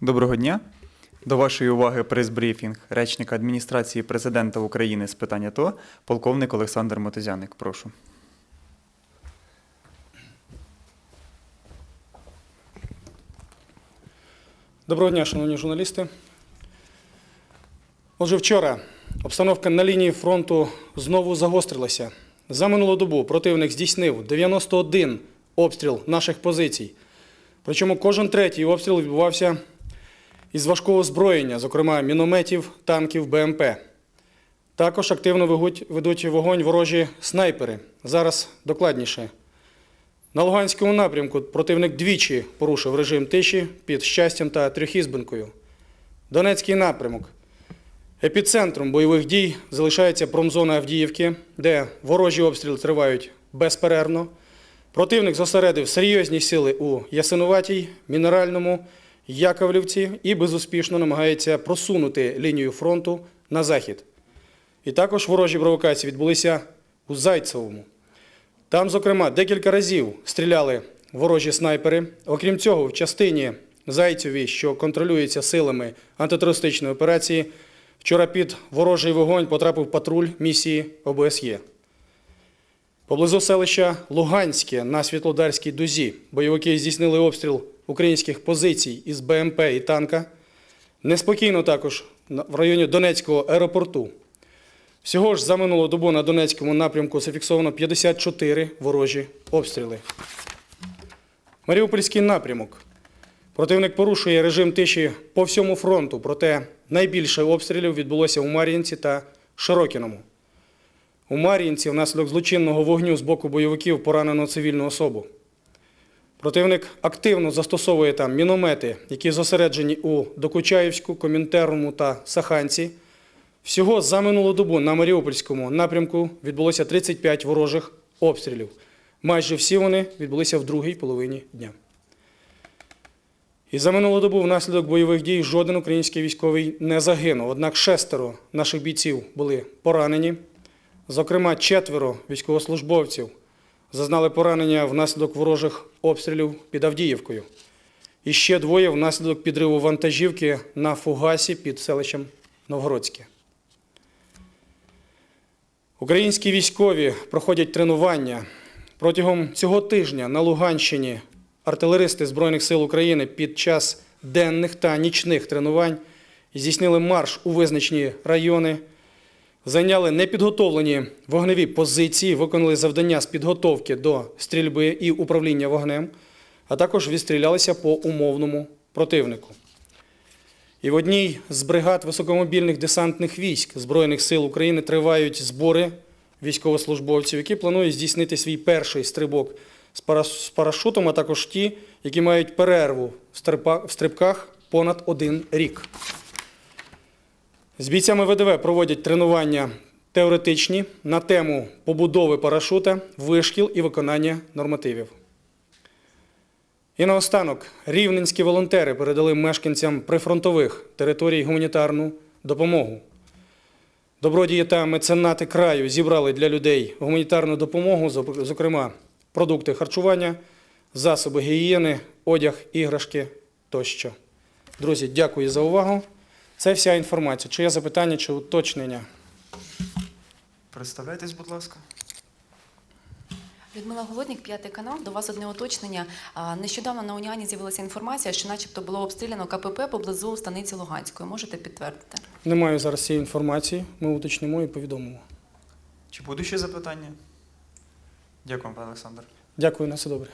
Доброго дня. До вашої уваги прес-брифінг речника адміністрації президента України з питань АТО, полковник Олександр Мотозяник. Прошу. Доброго дня, шановні журналісти. Отже, вчора обстановка на лінії фронту знову загострилася. За минулу добу противник здійснив 91 обстріл наших позицій. Причому кожен третій обстріл відбувався із важкого озброєння, зокрема мінометів, танків, БМП. Також активно ведуть вогонь ворожі снайпери. Зараз докладніше. На Луганському напрямку противник двічі порушив режим тиші під щастям та трьохізбинкою. Донецький напрямок. Епіцентром бойових дій залишається промзона Авдіївки, де ворожі обстріли тривають безперервно. Противник зосередив серйозні сили у Ясинуватій, Мінеральному, Яковлівці і безуспішно намагається просунути лінію фронту на захід. І також ворожі провокації відбулися у Зайцевому. Там, зокрема, декілька разів стріляли ворожі снайпери. Окрім цього, в частині Зайцеві, що контролюється силами антитерористичної операції, вчора під ворожий вогонь потрапив патруль місії ОБСЄ. Поблизу селища Луганське на Світлодарській дузі бойовики здійснили обстріл українських позицій із БМП і танка. Неспокійно також в районі Донецького аеропорту. Всього ж за минулу добу на Донецькому напрямку зафіксовано 54 ворожі обстріли. Маріупольський напрямок. Противник порушує режим тиші по всьому фронту, проте найбільше обстрілів відбулося у Мар'їнці та Широкіному. У Мар'їнці внаслідок злочинного вогню з боку бойовиків поранено цивільну особу. Противник активно застосовує там міномети, які зосереджені у Докучаївську, Комінтерному та Саханці. Всього за минулу добу на Маріупольському напрямку відбулося 35 ворожих обстрілів. Майже всі вони відбулися в другій половині дня. І за минулу добу внаслідок бойових дій жоден український військовий не загинув. Однак шестеро наших бійців були поранені. Зокрема, четверо військовослужбовців зазнали поранення внаслідок ворожих обстрілів під Авдіївкою. І ще двоє внаслідок підриву вантажівки на фугасі під селищем Новгородське. Українські військові проходять тренування. Протягом цього тижня на Луганщині артилеристи Збройних сил України під час денних та нічних тренувань здійснили марш у визначені райони, зайняли непідготовлені вогневі позиції, виконали завдання з підготовки до стрільби і управління вогнем, а також відстрілялися по умовному противнику. І в одній з бригад високомобільних десантних військ Збройних сил України тривають збори військовослужбовців, які планують здійснити свій перший стрибок з парашутом, а також ті, які мають перерву в стрибках понад один рік. З бійцями ВДВ проводять тренування теоретичні на тему побудови парашута, вишкіл і виконання нормативів. І наостанок рівненські волонтери передали мешканцям прифронтових територій гуманітарну допомогу. Добродії та меценати краю зібрали для людей гуманітарну допомогу, зокрема продукти харчування, засоби гігієни, одяг, іграшки тощо. Друзі, дякую за увагу. Це вся інформація. Чи є запитання, чи уточнення? Представляйтесь, будь ласка. Людмила Голодник, п'ятий канал. До вас одне уточнення. Нещодавно на Уніані з'явилася інформація, що, начебто, було обстріляно КПП поблизу станиці Луганської. Можете підтвердити? Не маю зараз цієї інформації. Ми уточнимо і повідомимо. Чи будуть ще запитання? Дякую, пане Олександр. Дякую, на все добре.